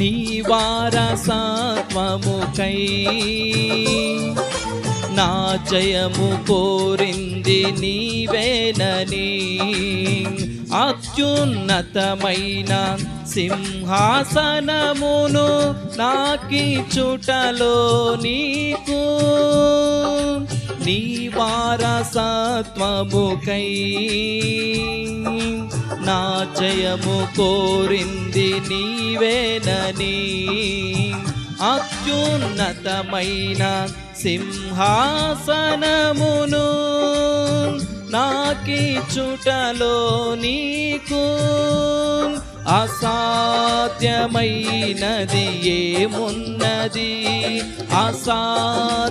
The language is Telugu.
నీ వారసత్వముకై నా జయము కోరింది నీవేనని. అత్యున్నతమైన సింహాసనమును నాకి చుటలో నీకు. నీ వారసత్వముకై నా జయము కోరింది నీవేనని. అత్యున్నతమైన సింహాసనమును నాకి చుటలో నీకు అసాధ్యమైనది ఏమున్నది? అసాధ్యమైనది